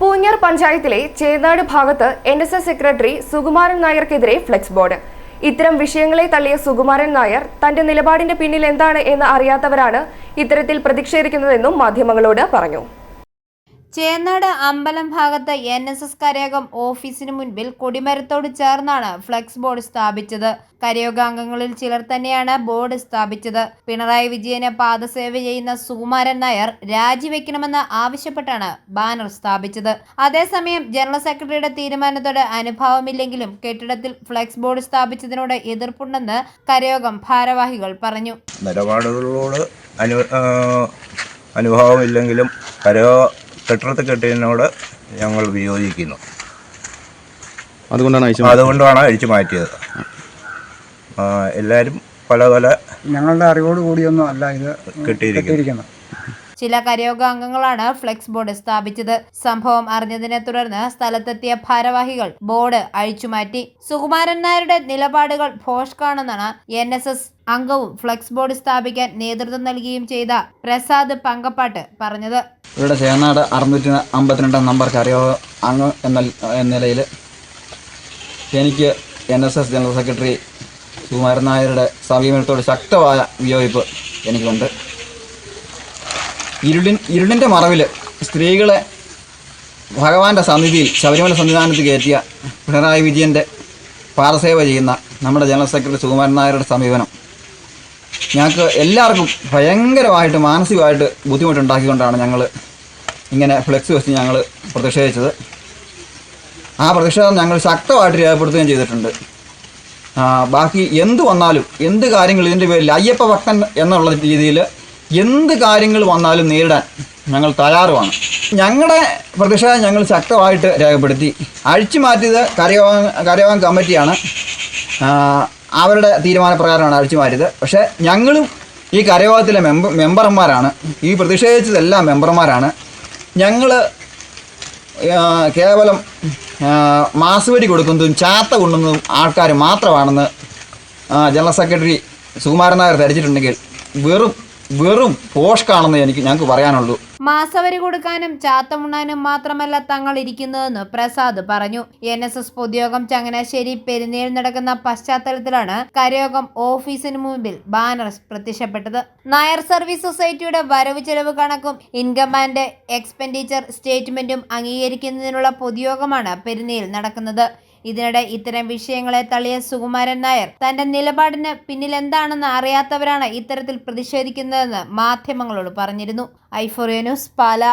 പൂഞ്ഞാർ പഞ്ചായത്തിലെ ചേന്നാട് ഭാഗത്ത് N S S secretary Sukumaran നായർക്കെതിരെ flex board. ഇത്തരം വിഷയങ്ങളെ തള്ളിയ സുകുമാരൻ നായർ തന്റെ നിലപാടിന്റെ പിന്നിൽ എന്താണ് എന്ന് അറിയാത്തവരാണ് ഇത്തരത്തിൽ പ്രതിഷേധിക്കുന്നതെന്നും മാധ്യമങ്ങളോട് പറഞ്ഞു. ചേന്നാട് അമ്പലം ഭാഗത്ത് എൻ എസ് എസ് കരയോഗം ഓഫീസിന് മുൻപിൽ കൊടിമരത്തോട് ചേർന്നാണ് ഫ്ലെക്സ് ബോർഡ് സ്ഥാപിച്ചത്. കരയോഗാംഗങ്ങളിൽ ചിലർ തന്നെയാണ് ബോർഡ് സ്ഥാപിച്ചത്. പിണറായി വിജയന് പാദസേവ ചെയ്യുന്ന സുകുമാരൻ നായർ രാജിവെക്കണമെന്ന് ആവശ്യപ്പെട്ടാണ് ബാനർ സ്ഥാപിച്ചത്. അതേസമയം ജനറൽ സെക്രട്ടറിയുടെ തീരുമാനത്തോട് അനുഭാവമില്ലെങ്കിലും കെട്ടിടത്തിൽ ഫ്ലെക്സ് ബോർഡ് സ്ഥാപിച്ചതിനോട് എതിർപ്പുണ്ടെന്ന് കരയോഗം ഭാരവാഹികൾ പറഞ്ഞു. നിലപാടുകളോട് അനു അനുഭാവമില്ലെങ്കിലും കെട്ടിടത്തിൽ കെട്ടിയതിനോട് ഞങ്ങൾ വിയോജിക്കുന്നു. അതുകൊണ്ടാണ് അയച്ചു അതുകൊണ്ടാണ് അഴിച്ചു മാറ്റിയത്. എല്ലാവരും പല പല ഞങ്ങളുടെ അറിവോട് കൂടിയൊന്നും അല്ല ഇത് കെട്ടിയിരിക്കുന്നത്. കെട്ടിയിരിക്കുന്നത്. ചില കരയോഗ അംഗങ്ങളാണ് ഫ്ലെക്സ് ബോർഡ് സ്ഥാപിച്ചത്. സംഭവം അറിഞ്ഞതിനെ തുടർന്ന് സ്ഥലത്തെത്തിയ ഭാരവാഹികൾ ബോർഡ് അഴിച്ചുമാറ്റി സുകുമാരൻ നായരുടെ നിലപാടുകൾ ഭോഷ്കാണെന്നാണ് എൻ എസ് എസ് അംഗവും ഫ്ലെക്സ് ബോർഡ് സ്ഥാപിക്കാൻ നേതൃത്വം നൽകുകയും ചെയ്ത പ്രസാദ് പങ്കപ്പാട്ട് പറഞ്ഞത്. ഇവിടെ ചേനാട് അറുന്നൂറ്റി അമ്പത്തിരണ്ടാം നമ്പർ കരയോ അംഗം എന്ന നിലയിൽ എനിക്ക് N S S general secretary Sukumaran നായരുടെ സമീപനത്തോട് ശക്തമായ വിയോജിപ്പ് എനിക്കുണ്ട്. ഇരുളിൻ ഇരുളിന്റെ മറവിൽ സ്ത്രീകളെ ഭഗവാന്റെ സന്നിധിയിൽ ശബരിമല സന്നിധാനത്ത് കയറ്റിയ പിണറായി വിജയന്റെ പാദസേവ ചെയ്യുന്ന നമ്മുടെ ജനറൽ സെക്രട്ടറി സുകുമാരൻ നായരുടെ സമീപനം ഞങ്ങൾക്ക് എല്ലാവർക്കും ഭയങ്കരമായിട്ട് മാനസികമായിട്ട് ബുദ്ധിമുട്ടുണ്ടാക്കിക്കൊണ്ടാണ് ഞങ്ങൾ ഇങ്ങനെ ഫ്ലെക്സ് വെച്ച് ഞങ്ങൾ പ്രതിഷേധിച്ചത്. ആ പ്രതിഷേധം ഞങ്ങൾ ശക്തമായിട്ട് രേഖപ്പെടുത്തുകയും ചെയ്തിട്ടുണ്ട്. ബാക്കി എന്ത് വന്നാലും എന്ത് കാര്യങ്ങൾ ഇതിന്റെ പേരിൽ അയ്യപ്പ ഭക്തൻ എന്നുള്ള രീതിയിൽ എന്ത് കാര്യങ്ങൾ വന്നാലും നേരിടാൻ ഞങ്ങൾ തയ്യാറുമാണ്. ഞങ്ങളുടെ പ്രതിഷേധം ഞങ്ങൾ ശക്തമായിട്ട് രേഖപ്പെടുത്തി. അഴിച്ചു മാറ്റിയത് കരയോഗം കരയോഗം കമ്മിറ്റിയാണ്. അവരുടെ തീരുമാനപ്രകാരമാണ് അഴിച്ചു മാറ്റിയത്. പക്ഷേ ഞങ്ങളും ഈ കരയോഗത്തിലെ മെമ്പ മെമ്പർമാരാണ്. ഈ പ്രതിഷേധിച്ചതെല്ലാം മെമ്പർമാരാണ്. ഞങ്ങൾ കേവലം മാസുവരി കൊടുക്കുന്നതും ചാത്ത കൊണ്ടുന്നതും ആൾക്കാർ മാത്രമാണെന്ന് ജനറൽ സെക്രട്ടറി സുകുമാരൻ നായർ ധരിച്ചിട്ടുണ്ടെങ്കിൽ വെറും വെറും പോഷ്കാണെന്ന് എനിക്ക് ഞങ്ങൾക്ക് പറയാനുള്ളൂ. മാസവരി കൊടുക്കാനും ചാത്തമുണ്ണാനും മാത്രമല്ല തങ്ങൾ ഇരിക്കുന്നതെന്ന് പ്രസാദ് പറഞ്ഞു. എൻ എസ് എസ് പൊതുയോഗം ചങ്ങനാശ്ശേരി പെരുന്നേൽ നടക്കുന്ന പശ്ചാത്തലത്തിലാണ് കരയോഗം ഓഫീസിന് മുമ്പിൽ ബാനർ പ്രത്യക്ഷപ്പെട്ടത്. നായർ സർവീസ് സൊസൈറ്റിയുടെ വരവ് ചെലവ് കണക്കും ഇൻകം ആൻഡ് എക്സ്പെൻഡിച്ചർ സ്റ്റേറ്റ്മെന്റും അംഗീകരിക്കുന്നതിനുള്ള പൊതുയോഗമാണ് പെരുന്നേൽ നടക്കുന്നത്. ഇതിനിടെ ഇത്തരം വിഷയങ്ങളെ തള്ളിയ സുകുമാരൻ നായർ തന്റെ നിലപാടിന് പിന്നിൽ എന്താണെന്ന് അറിയാത്തവരാണ് ഇത്തരത്തിൽ പ്രതിഷേധിക്കുന്നതെന്ന് മാധ്യമങ്ങളോട് പറഞ്ഞിരുന്നു. ഐഫോറിയ ന്യൂസ് പാല.